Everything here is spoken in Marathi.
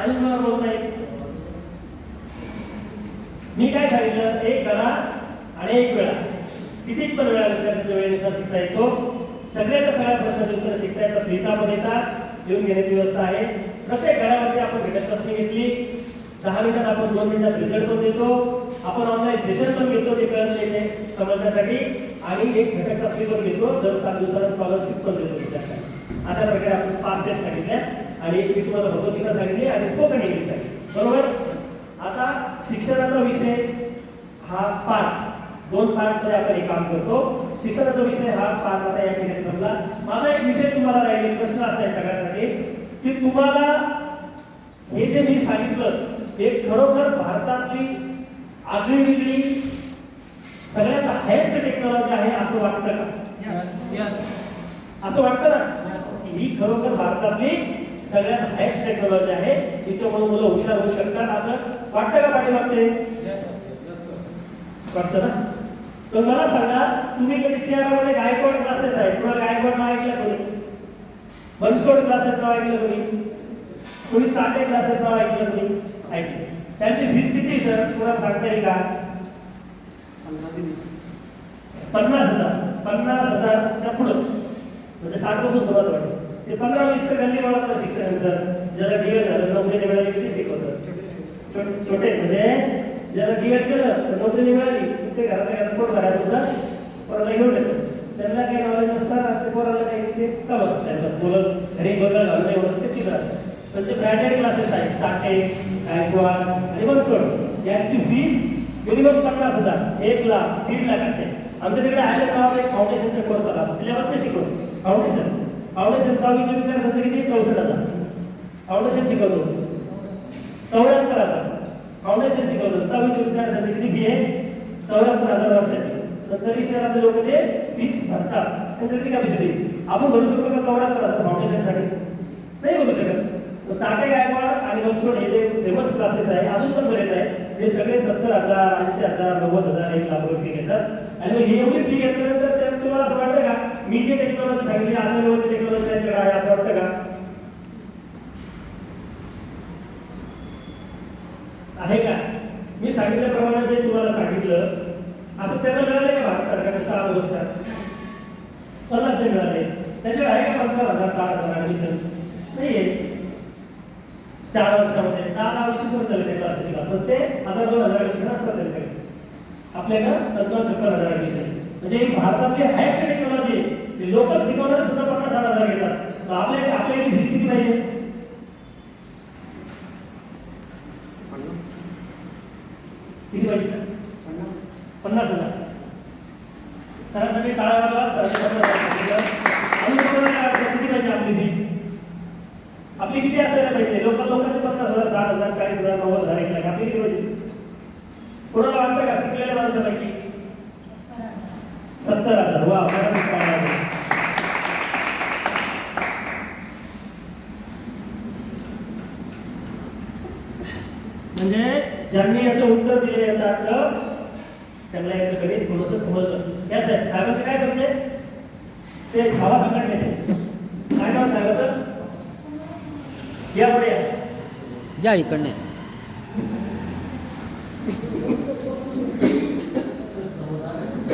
अजून मला बोलता येईल मी काय सांगितलं? एक धडा आणि एक वेळा. किती पण वेळा विद्यार्थ्यांच्या वेळेनुसार शिकता येतो. सगळ्याच्या सगळ्या प्रश्नाचे उत्तर शिकता येतात लिहिता पण येतात लिहून घेण्याची व्यवस्था आहे. प्रत्येक घरामध्ये आपण भेटत चाचणी घेतली. दहा मिनिटात आपण दोन मिनिटात रिझल्ट पण देतो. आपण ऑनलाईन सेशन पण घेतो ते कळत समजण्यासाठी. आणि एक घटक चाचणी पण घेतो दर सात दिवसात स्कॉलरशिप पण देतो अशा प्रकारे आपण पाच स्टेप सांगितल्या. आणि एक मी तुम्हाला भगवद्गीता सांगितली आणि स्पोकन इंग्लिश सांगितली बरोबर? आता शिक्षणाचा विषय हा पाठ. दोन पार्टमध्ये आपण हे काम करतो. शिक्षणाचा विषय हा पाठ आता या ठिकाणी संपला. माझा एक विषय तुम्हाला राहिले प्रश्न असा आहे सगळ्यांसाठी की तुम्हाला हे जे मी सांगितलं हे खरोखर भारतातली आगळी वेगळी सगळ्यात हायेस्ट टेक्नॉलॉजी आहे असं वाटतं का? असं वाटतं ना? ही खरोखर भारतातली सगळ्यात हायस्ट टेक्नॉलॉजी आहे. तिच्यामुळे मुलं हुशार होऊ शकतात असं वाटतं का पाठीमागचे? वाटतं ना? तर मला सांगा तुम्ही कधी शहरामध्ये गायकवाड क्लासेस आहे तुम्हाला गायकवाड नाव ऐकलं कोणी? बनसोड क्लासेस नाव ऐकलं कोणी? कोणी चाटे क्लासेस नाव ऐकलं कोणी? ऐकलं. त्यांची फीस किती सर तुम्हाला सांगता येईल का? पन्नास हजार. पन्नास हजारच्या पुढं. म्हणजे साठपासून सुरुवात वाटते ते पंधरा वीस तर गल्ली बोळातलं शिक्षण सर. ज्याला डीएड झालं नोकरी मिळाली किती शिकवतात छोटे म्हणजे ज्याला डीएड केलं तर नोकरी मिळाली ते घरातल्या घरात कोण करायचं होतं. पोराला घेऊन येतं. त्यांना काही नॉलेज नसतात ते पोराला काही ते समजतं त्यांना मुलं घरी बदल घालून नाही म्हणत ते तिथं तर जे ब्रँडेड क्लासेस आहेत चाटे गायकवाड आणि बनसोड यांची फीस मिनिमम पन्नास हजार एक लाख दीड लाख असे आमच्या तिकडे आहे का एक फाउंडेशनचा कोर्स आला. सिलेबस नाही शिकवतो. फाउंडेशन फाउंडेशन सहावीचे विद्यार्थ्यांचं किती चौसष्ट आता फाउंडेशन शिकवतो. चौऱ्याहत्तर आता फाउंडेशन शिकवतो. सहावीचे करतो किती बी आहे चौऱ्याहत्तर हजार वर्षाची. तर तरी शहरातले लोक ते वीस भरतात. त्यांचं किती कॅपॅसिटी आपण भरू शकतो का चौऱ्याहत्तर हजार फाउंडेशनसाठी? नाही भरू शकत. तर चाटे गायकवाड आणि लक्ष्मण हे जे फेमस क्लासेस आहे अजून पण बरेच आहे. ते सगळे सत्तर हजार ऐंशी हजार नव्वद हजार एक लाख रुपये घेतात. आणि मग हे एवढी फी घेतल्यानंतर त्या- तुम्हाला असं वाटतं का? मी जे टेक्नॉलॉजी सांगितली अशा लेवलची टेक्नॉलॉजी त्यांच्याकडे आहे असं वाटतं का आहे का? मी सांगितल्याप्रमाणे जे तुम्हाला सांगितलं असं त्यांना मिळालं का भारत सरकारने सहा पुरस्कार पन्नास ते मिळाले. त्यांच्याकडे आहे का पंचावन्न हजार सहा हजार ऍडमिशन नाही आहे. चार वर्षामध्ये दहा दहा वर्ष सुरू झाले ते क्लासेसला पण ते हजार दोन हजार ऍडमिशन असतात त्यांच्याकडे आपल्याकडं तत्व छप्पन हजार ऍडमिशन म्हणजे भारतातली हायस्ट टेक्नॉलॉजी आहे. लोकल शिकवणारे सुद्धा पन्नास साठ हजार घेतात. आपल्या आपल्याकडे फीस किती पाहिजे? किती पाहिजे सर? पन्नास. हजार. सरासरी काळाला किती पाहिजे आपली फी आपली किती असायला पाहिजे? लोक लोकांचे पन्नास हजार सात हजार चाळीस हजार नव्वद हजार एक लाख. आपली किती पाहिजे? कोणाला वाटतं का शिकलेल्या माणसापैकी? सत्तर हजार. वा म्हणजे ज्यांनी याचं उत्तर दिलं याचा अर्थ त्यांना याचं गणित थोडस समजलं. या साहेब साहेबांचं काय करते? ते झावा संघटनेचे काय नाव साहेबाचं? या पुढे या. या इकडने.